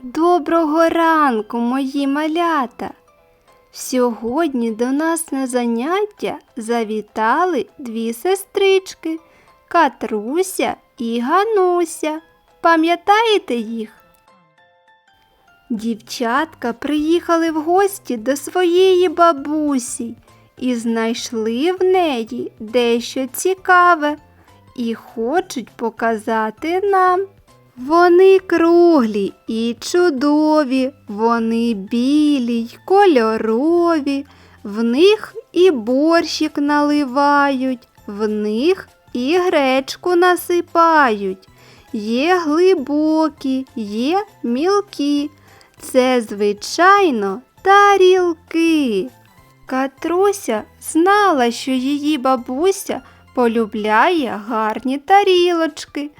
Доброго ранку, мої малята! Сьогодні до нас на заняття завітали дві сестрички Катруся і Гануся. Пам'ятаєте їх? Дівчатка приїхали в гості до своєї бабусі і знайшли в неї дещо цікаве і хочуть показати нам. Вони круглі і чудові, вони білі й кольорові, в них і борщик наливають, в них і гречку насипають. Є глибокі, є мілкі. Це, звичайно, тарілки. Катруся знала, що її бабуся полюбляє гарні тарілочки,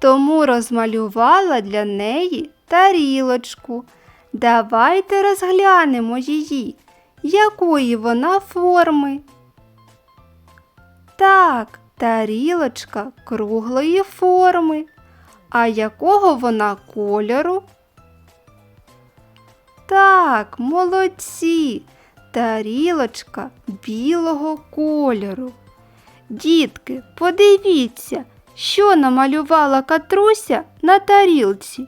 тому розмалювала для неї тарілочку. Давайте розглянемо її, якої вона форми. Так, тарілочка круглої форми. А якого вона кольору? Так, молодці, тарілочка білого кольору. Дітки, подивіться, що намалювала Катруся на тарілці.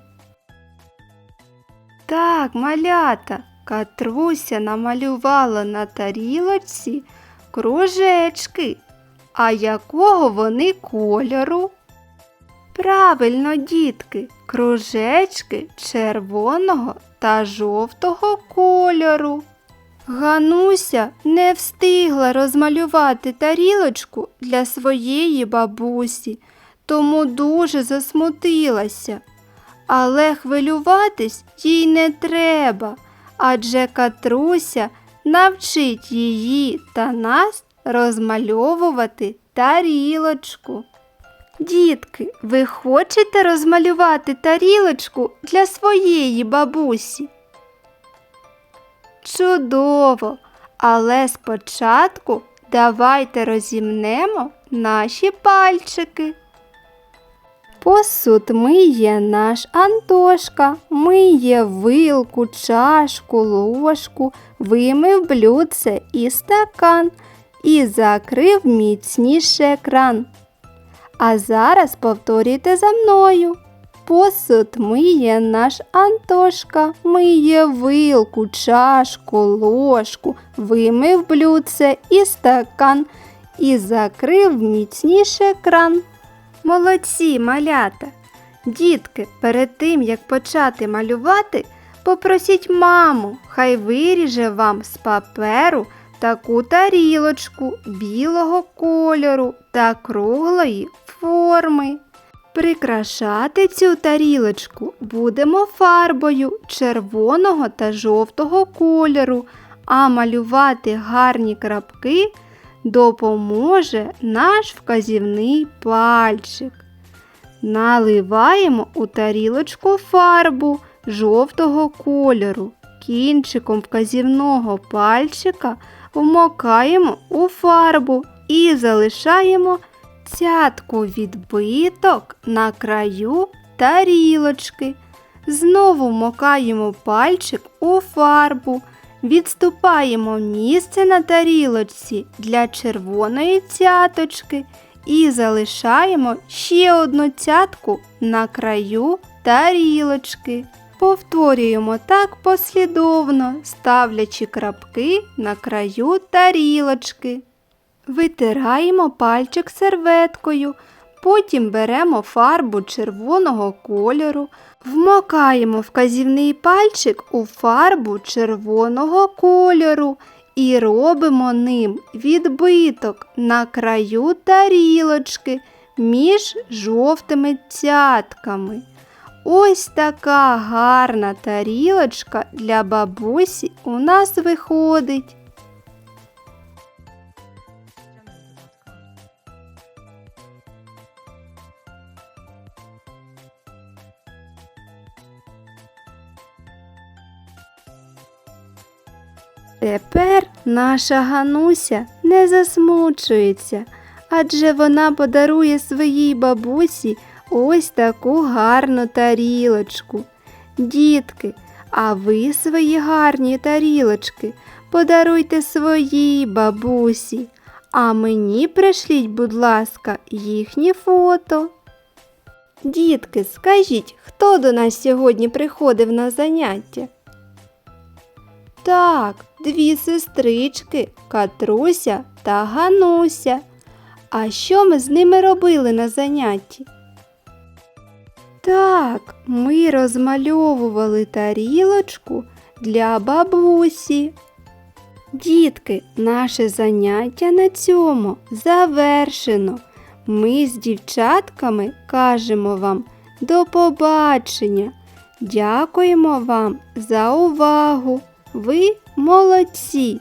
Так, малята, Катруся намалювала на тарілочці кружечки. А якого вони кольору? Правильно, дітки, кружечки червоного та жовтого кольору. Гануся не встигла розмалювати тарілочку для своєї бабусі, тому дуже засмутилася. Але хвилюватись їй не треба, адже Катруся навчить її та нас розмальовувати тарілочку. Дітки, ви хочете розмалювати тарілочку для своєї бабусі? Чудово! Але спочатку давайте розімнемо наші пальчики. Посуд миє наш Антошка, миє вилку, чашку, ложку, вимив блюдце і стакан і закрив міцніше кран. А зараз повторюйте за мною. Посуд миє наш Антошка, миє вилку, чашку, ложку, вимив блюдце і стакан і закрив міцніше кран. Молодці, малята! Дітки, перед тим як почати малювати, попросіть маму, хай виріже вам з паперу таку тарілочку білого кольору та круглої форми. Прикрашати цю тарілочку будемо фарбою червоного та жовтого кольору, а малювати гарні крапки допоможе наш вказівний пальчик. Наливаємо у тарілочку фарбу жовтого кольору. Кінчиком вказівного пальчика вмокаємо у фарбу і залишаємо цятку відбиток на краю тарілочки. Знову вмокаємо пальчик у фарбу, відступаємо місце на тарілочці для червоної цяточки і залишаємо ще одну цятку на краю тарілочки. Повторюємо так послідовно, ставлячи крапки на краю тарілочки. Витираємо пальчик серветкою, потім беремо фарбу червоного кольору, вмокаємо вказівний пальчик у фарбу червоного кольору і робимо ним відбиток на краю тарілочки між жовтими цятками. Ось така гарна тарілочка для бабусі у нас виходить. Тепер наша Гануся не засмучується, адже вона подарує своїй бабусі ось таку гарну тарілочку. Дітки, а ви свої гарні тарілочки подаруйте своїй бабусі, а мені пришліть, будь ласка, їхні фото. Дітки, скажіть, хто до нас сьогодні приходив на заняття? Так, дві сестрички Катруся та Гануся. А що ми з ними робили на занятті? Так, ми розмальовували тарілочку для бабусі. Дітки, наше заняття на цьому завершено. Ми з дівчатками кажемо вам до побачення. Дякуємо вам за увагу. Ви молодці!